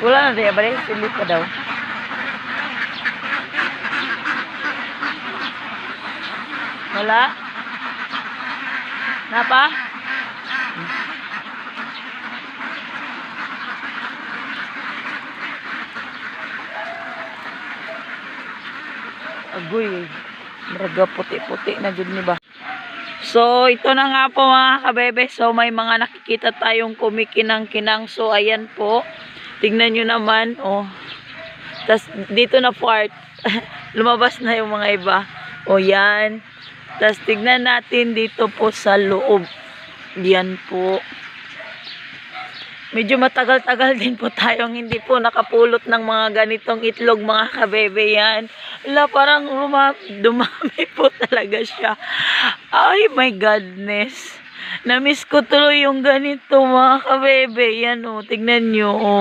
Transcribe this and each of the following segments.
Wala na diya balik, silip pa daw. Wala? Napa? Agoy, maraga puti-puti na jud ni ba? So, ito na nga po mga kabebe. So, may mga nakikita tayong kumikinang-kinang. So, ayan po. Tingnan nyo naman. Oh. Tapos, dito na part. Lumabas na yung mga iba. O, yan. Tapos, tignan natin dito po sa loob. Yan po. Medyo matagal-tagal din po tayong hindi po nakapulot ng mga ganitong itlog mga kabebe yan. Wala, parang luma, dumami po talaga siya. Ay, my godness. Namiss ko tuloy yung ganito mga kabebe. Yan o, tignan nyo o.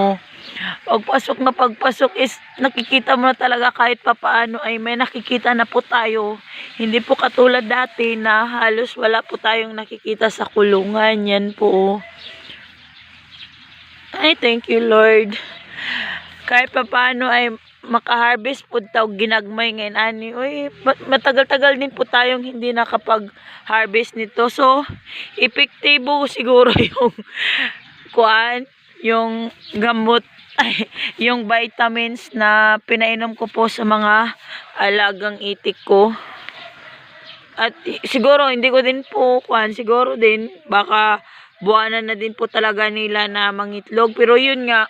Pagpasok na pagpasok is nakikita mo na talaga kahit papaano ay may nakikita na po tayo. Hindi po katulad dati na halos wala po tayong nakikita sa kulungan. Yan po o. Ay, thank you, Lord. Kahit pa paano ay makaharvest po taw ginagmay ngayon ani. Mat- matagal-tagal din po tayong hindi nakapag-harvest nito. So, epektibo siguro yung kuan, yung gamot, ay, yung vitamins na pinainom ko po sa mga alagang itik ko. At siguro hindi ko din po kuan, siguro din baka buwanan na din po talaga nila na mangitlog. Pero yun nga,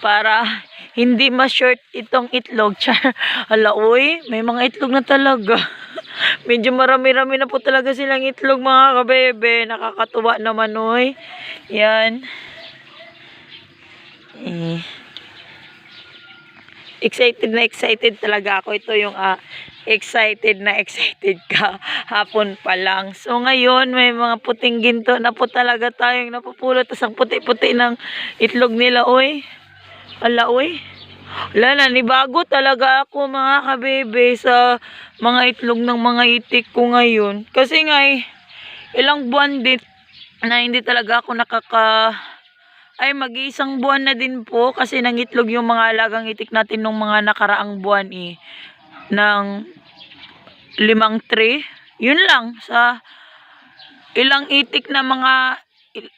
para hindi ma-short itong itlog. Char, ala, uy, may mga itlog na talaga. Medyo marami-rami na po talaga silang itlog mga kabebe. Nakakatuwa naman, uy. Yan. Eh. Excited na excited talaga ako. Ito yung ah, excited na excited ka hapon pa lang. So ngayon may mga puting ginto na po talaga tayong napupulot. Tapos ang puti-puti ng itlog nila, oy. Ala, oy. Wala na, nibago talaga ako mga kabebe sa mga itlog ng mga itik ko ngayon. Kasi nga eh, ilang buwan din na hindi talaga ako nakaka ay mag-iisang buwan na din po kasi nangitlog yung mga alagang itik natin nung mga nakaraang buwan eh ng limang tray yun lang sa ilang itik na mga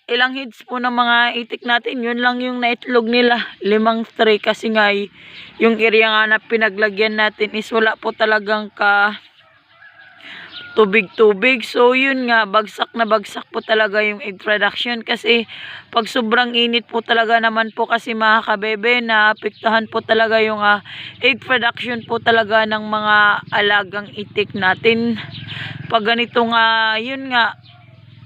ilang hits po ng mga itik natin yun lang yung naitlog nila limang tray kasi nga eh, yung area nga na pinaglagyan natin is wala po talagang ka tubig-tubig. So, yun nga, bagsak na bagsak po talaga yung egg production kasi pag sobrang init po talaga naman po kasi mga kabebe na apektuhan po talaga yung ah, egg production po talaga ng mga alagang itik natin. Pag ganito nga, yun nga,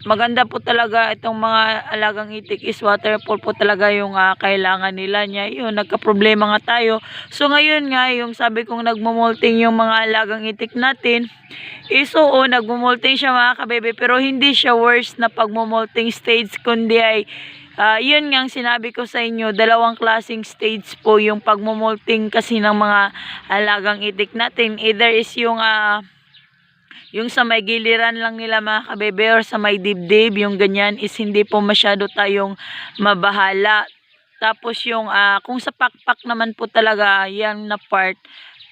maganda po talaga itong mga alagang itik is waterfall po talaga yung ah, kailangan nila niya. Yun, nagka-problema nga tayo. So ngayon nga, yung sabi kong nagmumulting yung mga alagang itik natin, is oo, nagmumulting siya mga kabebe, pero hindi siya worse na pagmumulting stage, kundi ay Ah, yun nga sinabi ko sa inyo, dalawang klaseng stage po yung pagmumulting kasi ng mga alagang itik natin. Either is yung ah, yung sa may giliran lang nila mga kabebe or sa may dibdib, yung ganyan is hindi po masyado tayong mabahala. Tapos yung ah, kung sa pakpak naman po talaga yan na part,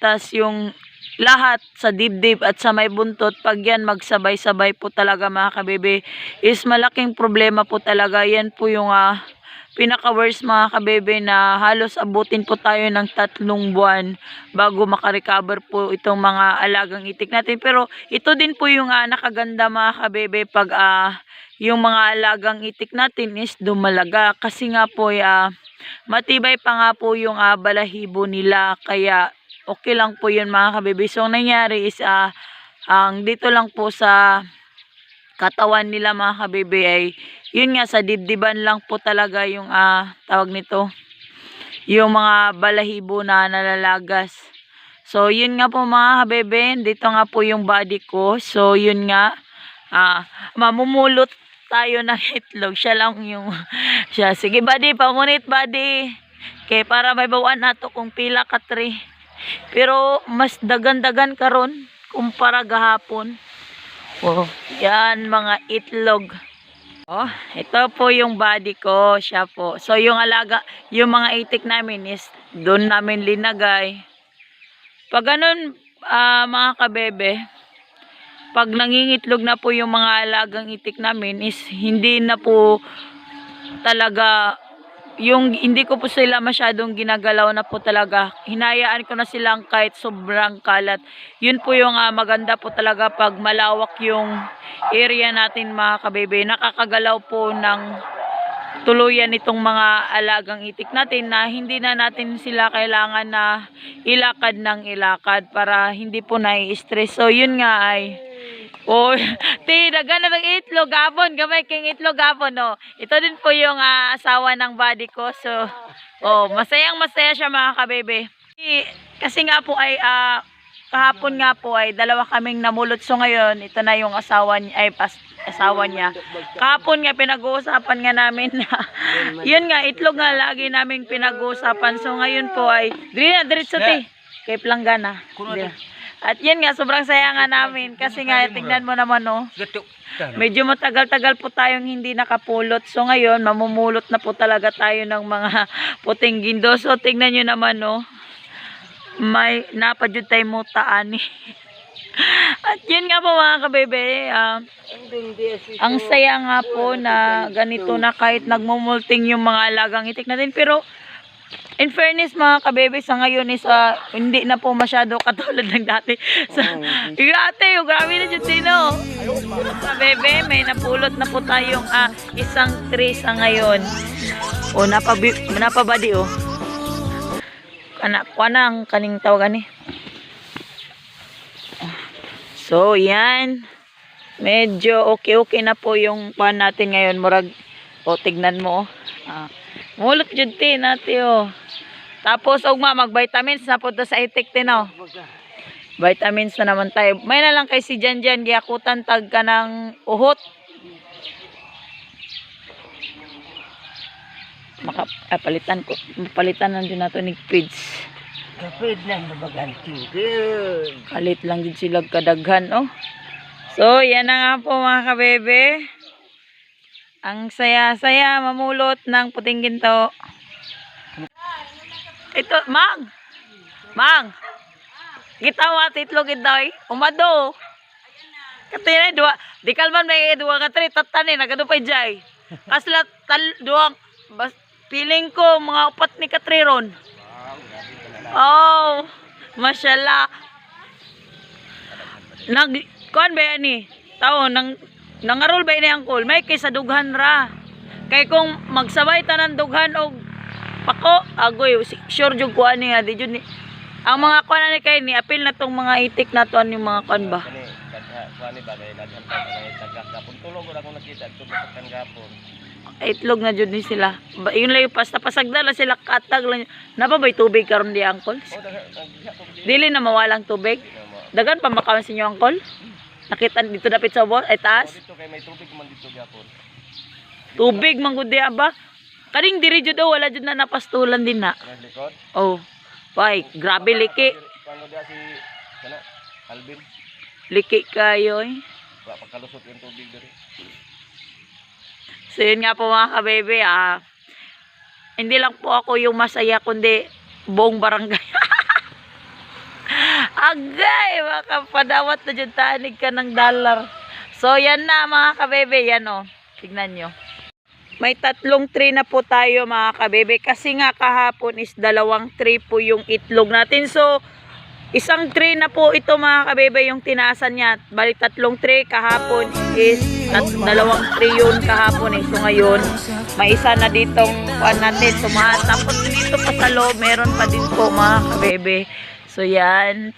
tas yung lahat sa dibdib at sa may buntot, pag yan magsabay-sabay po talaga mga kabebe, is malaking problema po talaga. Yan po yung ah, pinaka-worst mga kabebe na halos abutin po tayo ng tatlong buwan bago makarecover po itong mga alagang itik natin. Pero ito din po yung ah, nakaganda mga kabebe pag ah, yung mga alagang itik natin is dumalaga. Kasi nga po ah, matibay pa nga po yung ah, balahibo nila. Kaya okay lang po yun mga kabebe. So ang nangyari is ah, ang dito lang po sa katawan nila mga kabebe ay yun nga sa dibdiban lang po talaga yung ah, tawag nito yung mga balahibo na nalalagas. So yun nga po mga kabebe dito nga po yung body ko. So yun nga ah, mamumulot tayo ng itlog. Siya lang yung siya sige buddy pamunit buddy kay para may bawan nato kung pila ka three. Pero mas dagan-dagan karon kumpara gahapon Oh, yan mga itlog. Oh, ito po yung body ko, siya po. So yung alaga, yung mga itik namin is doon namin linagay. Pag ganun, ah, mga kabebe, pag nangingitlog na po yung mga alagang itik namin is hindi na po talaga yung hindi ko po sila masyadong ginagalaw na po talaga. Hinayaan ko na silang kahit sobrang kalat. Yun po yung ah, maganda po talaga pag malawak yung area natin mga kabebe. Nakakagalaw po ng tuluyan itong mga alagang itik natin na hindi na natin sila kailangan na ilakad ng ilakad para hindi po nai-stress. So yun nga ay Oh, ti, dagan na ng itlog gapon, gamay king itlog gapon, no. Ito din po yung ah, asawa ng body ko. So, oh, masayang masaya siya mga kabebe. Kasi nga po ay ah, kahapon nga po ay dalawa kaming namulot. So ngayon, ito na yung asawa niya, ay pas, asawa niya. Kahapon nga pinag-uusapan nga namin na yun nga itlog nga lagi naming pinag-uusapan. So ngayon po ay diri na diretso ti. Kay planggana. Diri. At yun nga, sobrang saya nga namin. Kasi nga, tingnan mo naman, no. Medyo matagal-tagal po tayong hindi nakapulot. So ngayon, mamumulot na po talaga tayo ng mga puting gindo. So tingnan nyo naman, no. May napadyod tayo mo taani. At yun nga po mga kabebe, ah, ang saya nga po na ganito na kahit nagmumulting yung mga alagang itik natin. Pero in fairness mga kabebe, sa ngayon is ah, hindi na po masyado katulad ng dati. Sa, Igate, yung grabe na dyan sino. Kabebe, may napulot na po tayong ah, isang tray sa ngayon. O, napabi, napabadi o. Kana, kuana ang kaning tawagan eh. So, yan. Medyo okay-okay na po yung pan natin ngayon. Murag, o, tignan mo. oh. Ah, mulot jud ti natin oh. Tapos, ugma, mag-vitamins na po to sa itik tin oh. Vitamins na naman tayo. May na lang kay si Jan Jan, giyakutan tag ka ng uhot. Maka, ah, palitan ko. Palitan lang din nato ni. Kapit lang na. Good. Kalit lang din sila kadaghan, oh. So, yan na nga po mga kabebe. Ang saya-saya mamulot ng puting ginto. Ito, Mang! Mang! Kita mo at itlog itoy. Umado. Katinay, dua. Di kalman may dua ka tri. Tatani, nagadupay jay. Kasla, tal, duwang, bas, feeling ko, mga upat ni katriron. Oh, mashallah. Nag kuan ba yan ni? Tao nang nangarol ba ini angkol? May kay sa dughan ra. Kay kung magsabay tanan dughan og pako, agoy sure jud kuan ni nga di jud ni. Ang mga kuan na ni kay ni apil na tong mga itik na to yung mga kuan ba. Kani ba kay daghan pa kay tagak gapon tulog wala akong nakita tubok kan gapon. Itlog na jud ni sila. Ba, yun lang yung pasta pasagda lang sila katag lang. Napabay tubig karon di angkol. Oh, ko. Dili na mawalang tubig. Dagan pa makawan sa inyo angkol. Nakita dito dapit sa bot ay taas. dito kay may tubig man dito gapon. Tubig manggudi ba? Kaning diri jud daw wala jud na napastulan din na. Likod? Oh. Bay, grabe liki. Kano dia si kana Alvin. Liki kayo eh. Wa pagkalusot yung tubig diri. So yun nga po mga kabebe ah. Hindi lang po ako yung masaya kundi buong barangay. Agay, makapadawat na dyan tanig ka ng dollar. So yan na mga kabebe, yan o. Tignan nyo. May tatlong tray na po tayo mga kabebe. Kasi nga kahapon is dalawang tray po yung itlog natin. So, isang tray na po ito mga kabebe yung tinaasan niya. Bali tatlong tray kahapon is tat dalawang tray yun kahapon eh. So ngayon, may isa na ditong kuan natin sumahat. Tapos dito pa sa loob, meron pa din po mga kabebe. So yan.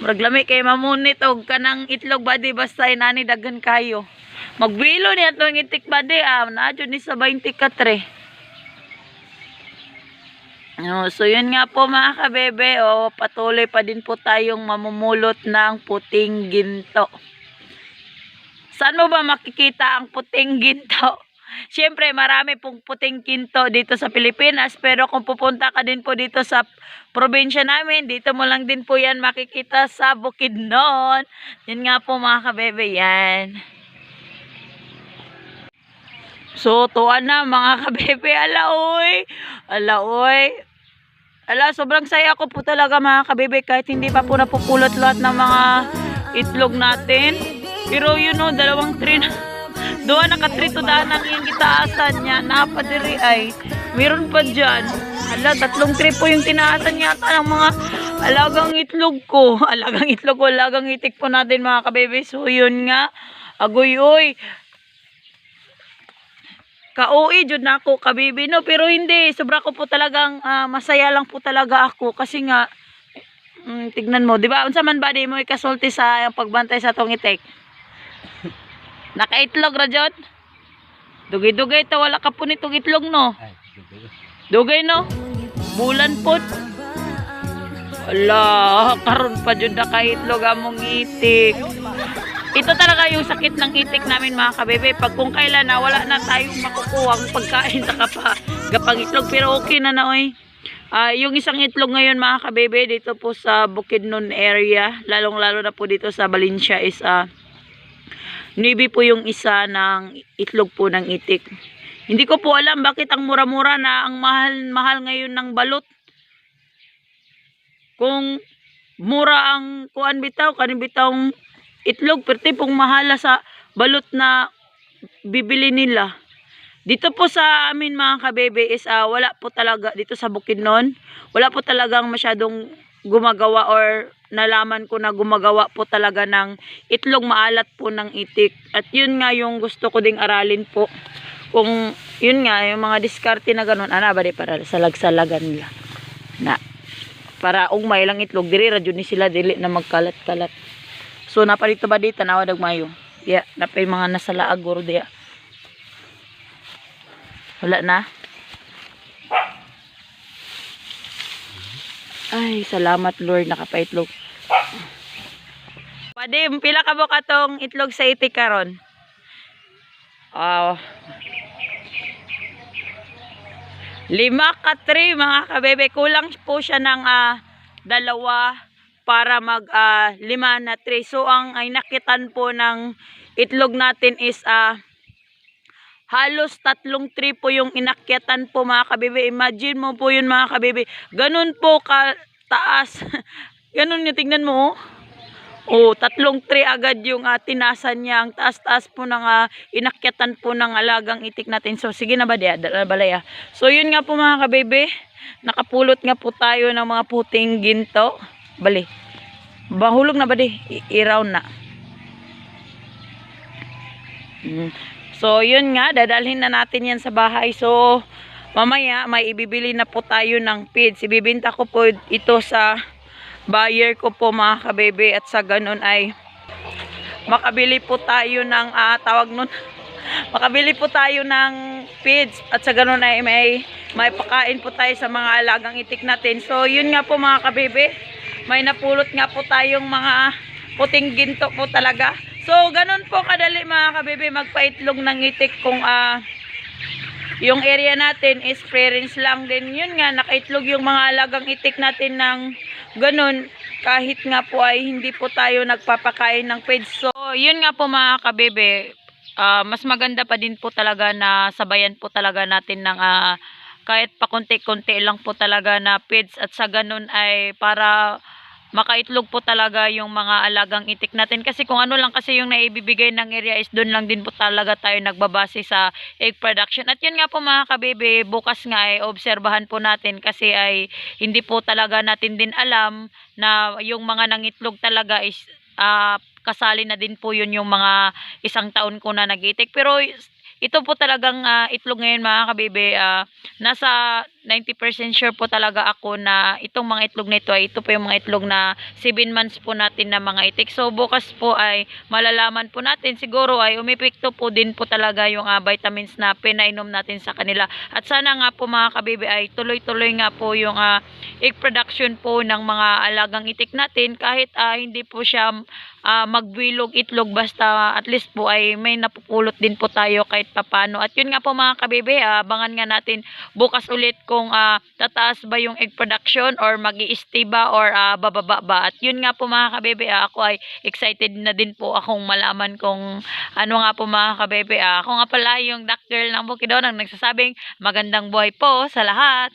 Murag lami kay mamunit og kanang itlog badi basta inani daghan kayo. Magbilo ni atong itik badi ah naadyo ni sa 20 ka tre. No, so yun nga po mga kabebe, oh, patuloy pa din po tayong mamumulot ng puting ginto. Saan mo ba makikita ang puting ginto? Siyempre, marami pong puting ginto dito sa Pilipinas, pero kung pupunta ka din po dito sa probinsya namin, dito mo lang din po yan makikita sa Bukidnon. Yun nga po mga kabebe, yan. So, tuwan na mga kabebe. Ala, oy. Ala. Ala, sobrang saya ko po talaga mga kabebe kahit hindi pa po napupulot lahat ng mga itlog natin. Pero yun know, dalawang tray na. Doon nakatrito daan ang yung kitaasan niya. Napadiri ay. Meron pa dyan. Ala, tatlong tray po yung tinaasan yata ng mga alagang itlog ko. Alagang itlog ko, alagang itik po natin mga kabebe. So, yun nga. Agoy, oy. Ka-OE jud na ako kabibi no pero hindi sobra ko po talagang ah, masaya lang po talaga ako kasi nga mm, tignan mo di ba unsa man ba di mo ikasulti sa pagbantay sa tong itek Nakaitlog ra jud Dugay-dugay ta wala ka po nitong itlog no Ay. Dugay no Bulan pod Ala, karon pa jud na kaitlog among itik. Ito talaga yung sakit ng itik namin mga kabebe. Pag kung kailan na wala na tayong makukuha ang pagkain sa kapa, gapang itlog. Pero okay na na oy. Ah, yung isang itlog ngayon mga kabebe dito po sa Bukidnon area, lalong lalo na po dito sa Valencia is ah Navy po yung isa ng itlog po ng itik. Hindi ko po alam bakit ang mura-mura na ang mahal-mahal ngayon ng balot. Kung mura ang kuan bitaw, kanin bitawng itlog, pero tipong mahala sa balot na bibili nila. Dito po sa amin mga kabebe is ah, wala po talaga dito sa Bukidnon, wala po talagang masyadong gumagawa or nalaman ko na gumagawa po talaga ng itlog maalat po ng itik. At yun nga yung gusto ko ding aralin po. Kung yun nga, yung mga diskarte na ganun, ana ba di para salag-salagan nila. Na, para ugmay lang itlog, diri ra jud ni sila dili na magkalat-kalat. So naparito ba dito nawa mayo. Diya, napay mga nasa laag guro diya. Wala na. Ay, salamat Lord, nakapaitlog. Pwede, pila ka mo katong itlog sa itik karon? Oh. Lima ka three, mga kabebe. Kulang po siya ng ah, dalawa para mag ah, lima na three. So, ang ay nakitan po ng itlog natin is ah, halos tatlong tree po yung inakyatan po mga kabebe. Imagine mo po yun mga kabebe. Ganun po ka taas. Ganun yung tingnan mo. Oh. Oh, tatlong tree agad yung uh, tinasan niya. Ang taas-taas po ng ah, inakyatan po ng alagang itik natin. So, sige na ba? Dala balaya. So, yun nga po mga kabebe. Nakapulot nga po tayo ng mga puting ginto. Bali. Bahulog na ba di? I- iraw na. Mm. So, yun nga, dadalhin na natin yan sa bahay. So, mamaya, may ibibili na po tayo ng feeds. Ibibinta ko po ito sa buyer ko po mga kabebe. At sa ganun ay makabili po tayo ng, ah, tawag nun, makabili po tayo ng feeds. At sa ganun ay may, may pakain po tayo sa mga alagang itik natin. So, yun nga po mga kabebe. May napulot nga po tayong mga puting ginto po talaga. So, ganun po kadali mga kabebe magpaitlog ng itik kung ah yung area natin is parents lang din. Yun nga, nakaitlog yung mga alagang itik natin ng ganun. Kahit nga po ay hindi po tayo nagpapakain ng feeds. So, yun nga po mga kabebe. ah, mas maganda pa din po talaga na sabayan po talaga natin ng ah, kahit pa konti-konti lang po talaga na feeds at sa ganun ay para makaitlog po talaga yung mga alagang itik natin. Kasi kung ano lang kasi yung naibibigay ng area is doon lang din po talaga tayo nagbabase sa egg production. At yun nga po mga kabebe bukas nga ay obserbahan po natin kasi ay hindi po talaga natin din alam na yung mga nangitlog talaga is ah, kasali na din po yun yung mga isang taon ko na nagitik. Pero ito po talagang ah, itlog ngayon mga kabebe ah, nasa 90% sure po talaga ako na itong mga itlog nito ay ito po yung mga itlog na 7 months po natin na mga itik. So bukas po ay malalaman po natin siguro ay umipikto po din po talaga yung ah, vitamins na pinainom natin sa kanila. At sana nga po mga kabibi ay tuloy-tuloy nga po yung ah, egg production po ng mga alagang itik natin kahit ah, hindi po siya ah, magbilog itlog basta at least po ay may napupulot din po tayo kahit papano. At yun nga po mga kabibi, ah, abangan nga natin bukas ulit kung ah, tataas ba yung egg production or mag stay ba or ah, bababa ba. At yun nga po mga kabebe, ah, ako ay excited na din po akong malaman kung ano nga po mga kabebe. Ah, ako nga pala yung girl ng Bukidon ang nagsasabing magandang buhay po sa lahat.